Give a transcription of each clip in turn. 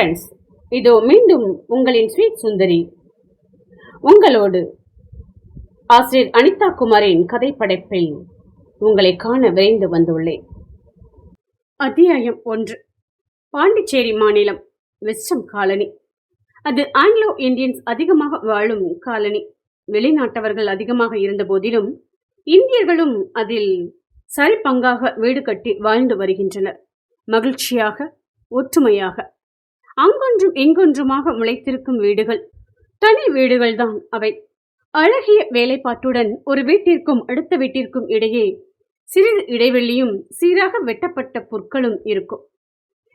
Friends இதோ மீண்டும் உங்களின் ஸ்வீட் சுந்தரி. உங்களோடு ஆசிரியர் அனிதா குமாரின் கதைப்படைப்பில் உங்களை காண விரைந்து வந்துள்ளேன். அத்தியாயம் ஒன்று. பாண்டிச்சேரி மாநிலம் வெஸ்டம் காலனி. அது ஆங்கிலோ இந்தியன்ஸ் அதிகமாக வாழும் காலனி. வெளிநாட்டவர்கள் அதிகமாக இருந்த போதிலும் இந்தியர்களும் அதில் சரி பங்காக வீடு கட்டி வாழ்ந்து வருகின்றனர். மகிழ்ச்சியாக ஒற்றுமையாக அங்கொன்றும் இங்கொன்றுமாக முளைத்திருக்கும் வீடுகள். தனி வீடுகள்தான் அவை. அழகிய வேலைப்பாட்டுடன் ஒரு வீட்டிற்கும் அடுத்த வீட்டிற்கும் இடையே சிறிது இடைவெளியும் சீராக வெட்டப்பட்ட புற்களும் இருக்கும்.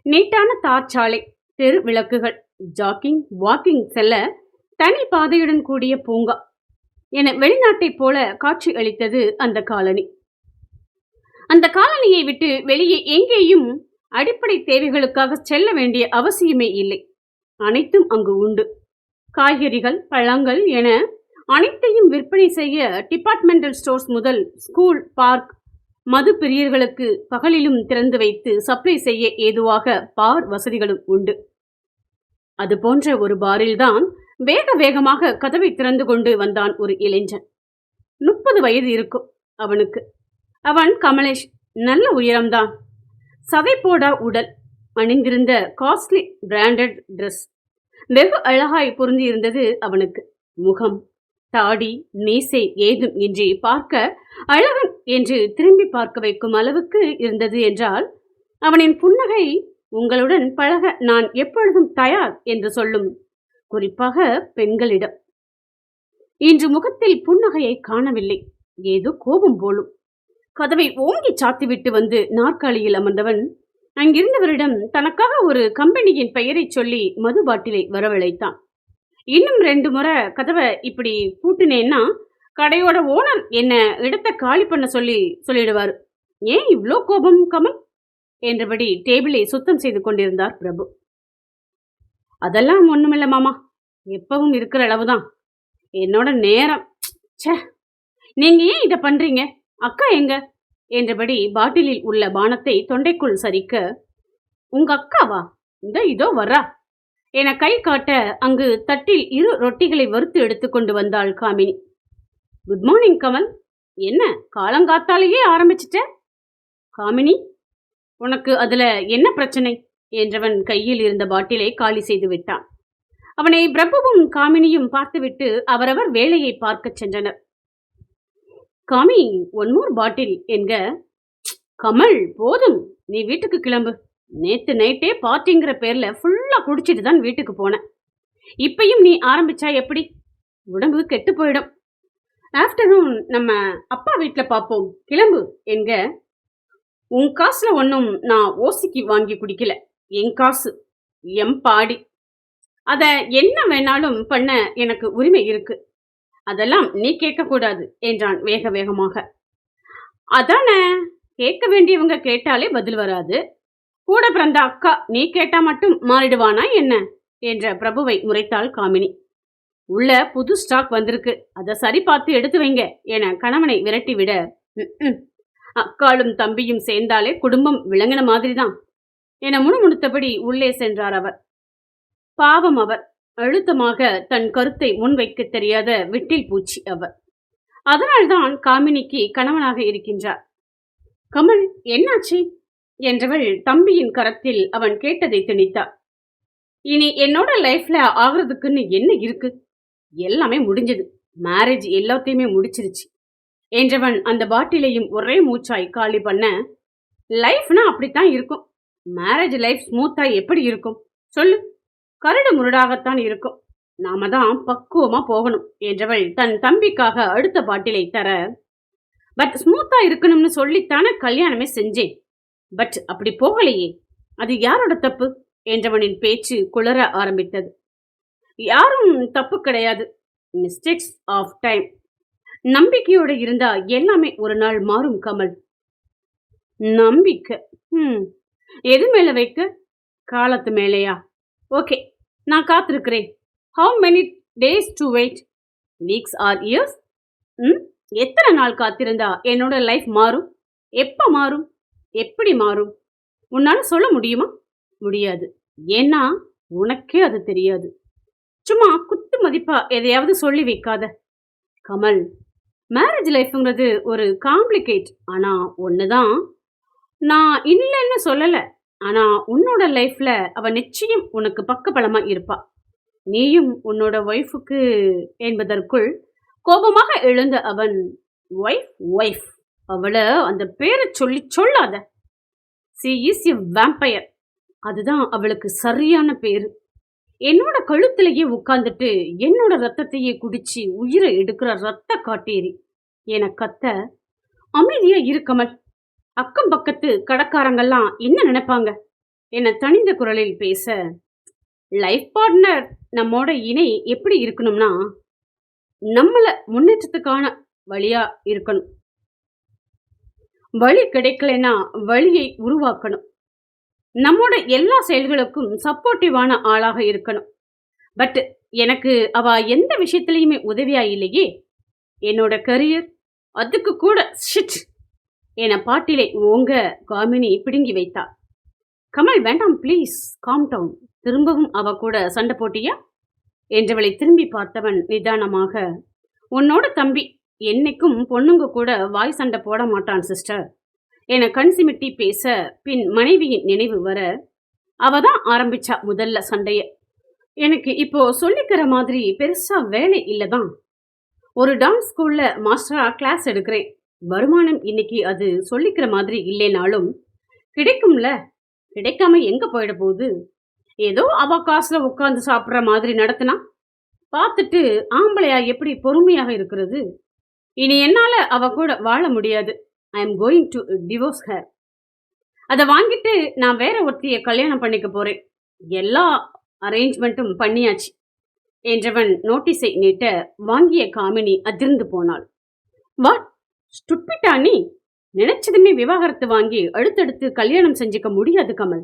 நீட்டான தார் சாலை தெரு விளக்குகள் ஜாக்கிங் வாக்கிங் செல்ல தனி பாதையுடன் கூடிய பூங்கா என வெளிநாட்டைப் போல காட்சி அளித்தது அந்த காலனி. அந்த காலனியை விட்டு வெளியே எங்கேயும் அடிப்படை தேவைகளுக்காக செல்ல வேண்டிய அவசியமே இல்லை. அனைத்தும் அங்கு உண்டு. காய்கறிகள் பழங்கள் என அனைத்தையும் விற்பனை செய்ய டிபார்ட்மெண்டல் ஸ்டோர்ஸ் முதல் ஸ்கூல் பார்க் மது பிரியர்களுக்கு பகலிலும் திறந்து வைத்து சப்ளை செய்ய ஏதுவாக பார் வசதிகளும் உண்டு. அது போன்ற ஒரு பாரில்தான் வேக வேகமாக கதவை திறந்து கொண்டு வந்தான் ஒரு இளைஞன். முப்பது வயது இருக்கும் அவனுக்கு. அவன் கமலேஷ் நல்ல உயரம்தான் சதைப்போடா உடல் அணிந்திருந்த காஸ்ட்லி பிராண்டட் ட்ரெஸ் வெகு அழகாய் பொருந்தியிருந்தது அவனுக்கு. முகம் தாடி மீசை ஏதும் இன்றி பார்க்க அழகன் என்று திரும்பி பார்க்க வைக்கும் அளவுக்கு இருந்தது என்றால் அவனின் புன்னகை உங்களுடன் பழக நான் எப்பொழுதும் தயார் என்று சொல்லும் குறிப்பாக பெண்களிடம். இன்று முகத்தில் புன்னகையை காணவில்லை. ஏதோ கோபம் போலும். கதவை ஓங்கி சாத்திவிட்டு வந்து நாற்காலியில் அமர்ந்தவன் அங்கிருந்தவரிடம் தனக்காக ஒரு கம்பெனியின் பெயரை சொல்லி மது பாட்டிலை வரவழைத்தான். இன்னும் ரெண்டு முறை கதவை இப்படி பூட்டினேன்னா கடையோட ஓனர் என்ன இடத்தை காலி பண்ண சொல்லி சொல்லிடுவார். ஏன் இவ்வளோ கோபம் கமல்? என்றபடி டேபிளை சுத்தம் செய்து கொண்டிருந்தார் பிரபு. அதெல்லாம் ஒன்றுமில்லை மாமா எப்பவும் இருக்கிற அளவுதான். என்னோட நேரம். ச்சே நீங்க ஏன் இதை பண்றீங்க? அக்கா எங்க? என்றபடி பாட்டிலில் உள்ள பானத்தை தொண்டைக்குள் சரிக்க உங்க அக்காவா? இந்த இதோ வர்றா. என கை காட்ட அங்கு தட்டில் இரு ரொட்டிகளை வறுத்து எடுத்துக்கொண்டு வந்தாள் காமினி. Good morning Kamal. என்ன காலங்காத்தாலேயே ஆரம்பிச்சிட்ட? காமினி உனக்கு அதுல என்ன பிரச்சனை? என்றவன் கையில் இருந்த பாட்டிலை காலி செய்து விட்டான். அவனை பிரபுவும் காமினியும் பார்த்துவிட்டு அவரவர் வேலையை பார்க்கச் சென்றனர். காமி ஒன் மோர் பாட்டில் என்க. கமல் போதும். நீ வீட்டுக்கு கிளம்பு. நேத்து நைட்டே பார்ட்டிங்கிற பேர்ல ஃபுல்லா குடிச்சிட்டு தான் வீட்டுக்கு போனேன். இப்பயும் நீ ஆரம்பிச்சா எப்படி? உடம்பு கெட்டு போயிடும். ஆஃப்டர்நூன் நம்ம அப்பா வீட்டில் பார்ப்போம் கிளம்பு என்க. உன் காசுல ஒன்றும் நான் ஓசிக்கு வாங்கி குடிக்கல. என் காசு எம் பாடி. அதை என்ன வேணாலும் பண்ண எனக்கு உரிமை இருக்குது அதெல்லாம் நீ கேட்கக்கூடாது என்றான் வேக வேகமாக. அதானே? கேட்க வேண்டியவங்க கேட்டாலே பதில் வராது. கூட பிறந்த அக்கா நீ கேட்டா மட்டும் மாறிடுவானா என்ன? என்ற பிரபுவை முறைத்தாள் காமினி. உள்ள புது ஸ்டாக் வந்திருக்கு. அதை சரி பார்த்து எடுத்து வைங்க என கணவனை விரட்டி விட அக்காளும் தம்பியும் சேர்ந்தாலே குடும்பம் விளங்கின மாதிரிதான் என முணுமுணுத்தபடி உள்ளே சென்றார் அவர். பாவம் அவர். அழுத்தமாக தன் கருத்தை முன்வைக்க தெரியாத விட்டில் பூச்சி அவர். அதனால்தான் காமினிக்கு கணவனாக இருக்கின்றார். கமல் என்னாச்சு? என்றவள் தம்பியின் கரத்தில் அவன் கேட்டதை திணித்தார் இனி என்னோட லைஃப்ல ஆகுறதுக்குன்னு என்ன இருக்கு? எல்லாமே முடிஞ்சது. மேரேஜ் எல்லாத்தையுமே முடிச்சிருச்சு. என்றவன் அந்த பாட்டிலையும் ஒரே மூச்சாய் காலி பண்ண லைஃப்னா அப்படித்தான் இருக்கும். மேரேஜ் லைஃப் ஸ்மூத்தா எப்படி இருக்கும்? சொல்லு. கரடு முரடாகத்தான் இருக்கும். நாம தான் பக்குவமா போகணும் என்றவள் தன் தம்பிக்காக அடுத்த பாட்டிலை தர பட் ஸ்மூத்தா இருக்கணும்னு சொல்லித்தானே கல்யாணமே செஞ்சேன். பட் அப்படி போகலையே அது யாரோட தப்பு? என்றவனின் பேச்சு குளற ஆரம்பித்தது. யாரும் தப்பு கிடையாது. மிஸ்டேக்ஸ் ஆஃப் டைம் நம்பிக்கையோடு இருந்தா எல்லாமே ஒரு நாள் மாறும் கமல். நம்பிக்கை. ம் எது மேல வைக்க? காலத்து மேலேயா? ஓகே. நான் காத்திருக்கிறேன். How many days to wait weeks or years hmm எத்தனை நாள் காத்திருந்தா என்னோட லைஃப் மாறும்? எப்போ மாறும்? எப்படி மாறும்? உன்னால் சொல்ல முடியுமா? முடியாது. ஏன்னா உனக்கே அது தெரியாது. சும்மா குத்து மதிப்பா எதையாவது சொல்லி வைக்காத. கமல் மேரேஜ் லைஃப்ங்கிறது ஒரு காம்ப்ளிகேட் ஆனால் ஒன்று தான் நான் இல்லைன்னு சொல்லலை. ஆனா உன்னோட லைஃப்ல அவ நிச்சயம் உனக்கு பக்கபலமா இருப்பா. நீயும் உன்னோட ஒய்ஃபுக்கு என்பதற்குள் கோபமாக எழுந்த அவன் ஒய்ஃப் ஒய்ஃப் அவளை அந்த பேரை சொல்லி சொல்லாத. சி இஸ் எ வேம்பயர் அதுதான் அவளுக்கு சரியான பேரு. என்னோட கழுத்திலேயே உட்கார்ந்துட்டு என்னோட ரத்தத்தையே குடிச்சு உயிரை எடுக்கிற ரத்த காட்டேரி. என கத்த அமைதியா இருக்கமல் அக்கம் பக்கத்து கடைக்காரங்கெல்லாம் என்ன நினைப்பாங்க? என தனிந்த குரலில் பேச. லைஃப் பார்ட்னர் நம்மோட இணை எப்படி இருக்கணும்னா நம்மளை முன்னேற்றத்துக்கான வழியா இருக்கணும். வழி கிடைக்கலைன்னா வழியை உருவாக்கணும். நம்மோட எல்லா செயல்களுக்கும் சப்போர்ட்டிவான ஆளாக இருக்கணும். பட் எனக்கு அவ எந்த விஷயத்துலையுமே உதவியா இல்லையே. என்னோட கரியர் அதுக்கு கூட ஷிட் என பாட்டிலை ஓங்க காமினி பிடுங்கி வைத்தா. கமல் வேண்டாம் ப்ளீஸ் காம் டவுன் திரும்பவும் அவ கூட சண்டை போட்டியா? என்றவளை திரும்பி பார்த்தவன் நிதானமாக உன்னோட தம்பி என்னைக்கும் பொண்ணுங்க கூட வாய் சண்டை போட மாட்டான் சிஸ்டர் என கண் சிமிட்டி பேச பின் மனைவியின் நினைவு வர அவ தான் ஆரம்பிச்சா முதல்ல சண்டைய. எனக்கு இப்போ சொல்லிக்கிற மாதிரி பெருசா வேலை இல்லதான். ஒரு டான்ஸ் ஸ்கூல்ல மாஸ்டரா கிளாஸ் எடுக்கிறேன். வருமானம் இன்னைக்கு அது சொல்லிக்கிற மாதிரி இல்லைனாலும் கிடைக்கும்ல? கிடைக்காம எங்க போயிட போகுது? ஏதோ அவ காசுல உட்காந்து சாப்பிட்ற மாதிரி நடத்தினா? பார்த்துட்டு ஆம்பளையா எப்படி பொறுமையாக இருக்கிறது? இனி என்னால அவ கூட வாழ முடியாது. I am going to divorce her அதை வாங்கிட்டு நான் வேற ஒருத்தியை கல்யாணம் பண்ணிக்க போறேன். எல்லா அரேஞ்ச்மெண்ட்டும் பண்ணியாச்சு. என்றவன் நோட்டீஸை நீட்ட வாங்கிய காமினி அதிர்ந்து போனாள். வாட் ஸ்டுப்பிட்டா நீ நினைச்சதுமே விவாகரத்து வாங்கி அடுத்தடுத்து கல்யாணம் செஞ்சுக்க முடியாது கமல்.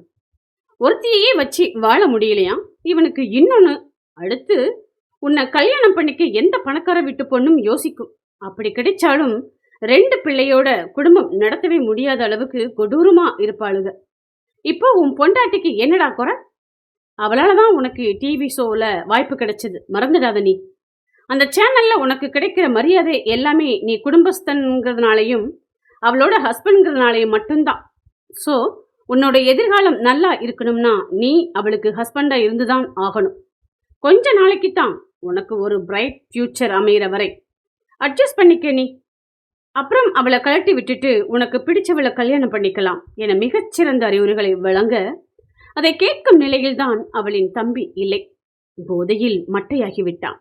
ஒருத்தியையே வச்சு வாழ முடியலையா? இவனுக்கு இன்னொன்னு அடுத்து உன்னை கல்யாணம் பண்ணிக்க எந்த பணக்கார வீட்டு பொண்ணும் யோசிக்கும். அப்படி கிடைச்சாலும் ரெண்டு பிள்ளையோட குடும்பம் நடத்தவே முடியாத அளவுக்கு கொடூரமா இருப்பாளுக. இப்போ உன் பொண்டாட்டிக்கு என்னடா குறை? அவளால தான் உனக்கு டிவி ஷோவில் வாய்ப்பு கிடைச்சது. மறந்துடாத நீ. அந்த சேனலில் உனக்கு கிடைக்கிற மரியாதை எல்லாமே நீ குடும்பஸ்தன்கிறதுனாலையும் அவளோட ஹஸ்பண்ட்ங்கிறதுனாலையும் மட்டும்தான். ஸோ உன்னோட எதிர்காலம் நல்லா இருக்கணும்னா நீ அவளுக்கு ஹஸ்பண்டா இருந்துதான் ஆகணும். கொஞ்ச நாளைக்கு தான் உனக்கு ஒரு பிரைட் ஃப்யூச்சர் அமைகிற வரை. அட்ஜஸ்ட் பண்ணிக்க நீ. அப்புறம் அவளை கழட்டி விட்டுட்டு உனக்கு பிடிச்சவளை கல்யாணம் பண்ணிக்கலாம் என மிகச்சிறந்த அறிவுரைகளை வழங்க அதை கேட்கும் நிலையில்தான் அவளின் தம்பி இல்லை. போதையில் மட்டையாகிவிட்டான்